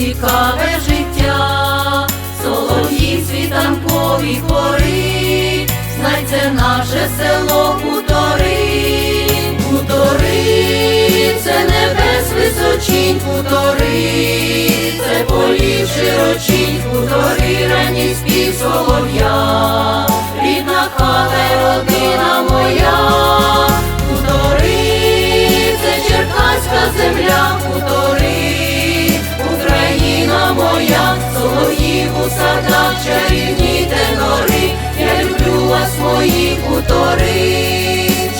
цікаве життя, солов'ї світанкові хори, знай це наше село височінь, хутори, це полів широчінь, хутори, ранній спів солов'я, рідна хата й родина моя. Хутори, це черкаська земля, хутори, Україна моя, солов'їв у садах, тенори, я люблю вас, мої хутори.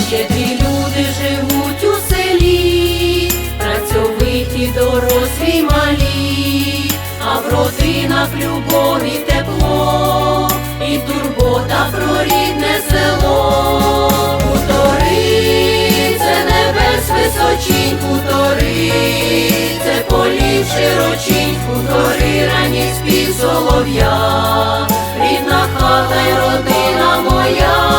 Щедрі люди живуть дорослі малі, а в родинах любов і тепло, і турбота про рідне село. Хутори, це небес височінь, хутори, це полів широчінь, хутори, ранній спів солов'я, рідна хата й родина моя.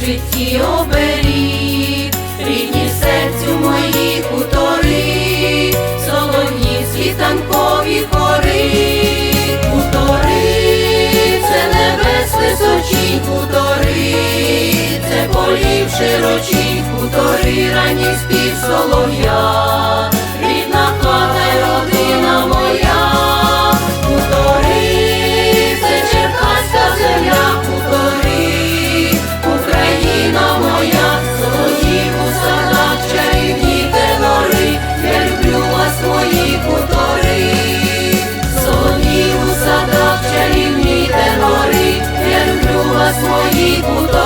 Житті оберіг, рідні серцю мої хутори, солонівські танкові хори, хутори, це небес височі, хутори, це полів широчі, хутори, ранній спів солов'я, 你不懂。